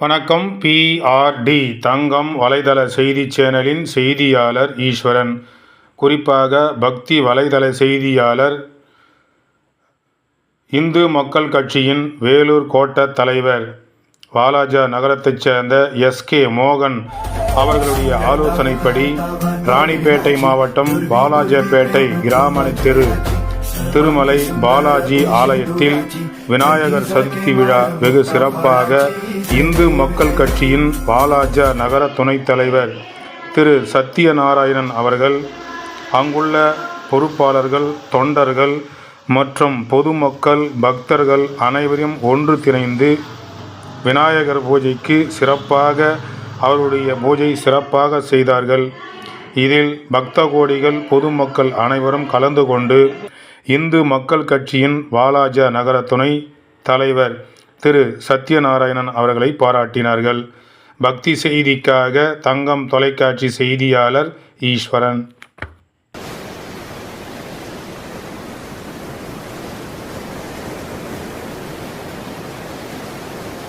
வணக்கம் பிஆர்டி தங்கம் வலைதள செய்தி சேனலின் செய்தியாளர் ஈஸ்வரன். குறிப்பாக பக்தி வலைதள செய்தியாளர் இந்து மக்கள் கட்சியின் வேலூர் கோட்ட தலைவர் வாலாஜா நகரத்தைச் சேர்ந்த எஸ்கே மோகன் அவர்களுடைய ஆலோசனைப்படி ராணிப்பேட்டை மாவட்டம் வாலாஜாப்பேட்டை கிராம தெரு திருமலை பாலாஜி ஆலயத்தில் விநாயகர் சதுர்த்தி விழா வெகு சிறப்பாக இந்து மக்கள் கட்சியின் பாலாஜா நகர துணைத் தலைவர் திரு சத்யநாராயணன் அவர்கள் அங்குள்ள பொறுப்பாளர்கள் தொண்டர்கள் மற்றும் பொதுமக்கள் பக்தர்கள் அனைவரையும் ஒன்று திணைந்து விநாயகர் பூஜைக்கு சிறப்பாக அவருடைய பூஜை சிறப்பாக செய்தார்கள். இதில் பக்த கோடிகள் பொதுமக்கள் அனைவரும் கலந்து கொண்டு இந்து மக்கள் கட்சியின் வாலாஜா நகர துணை தலைவர் திரு சத்யநாராயணன் அவர்களை பாராட்டினார்கள். பக்தி செய்திக்காக தங்கம் தொலைக்காட்சி செய்தியாளர் ஈஸ்வரன்.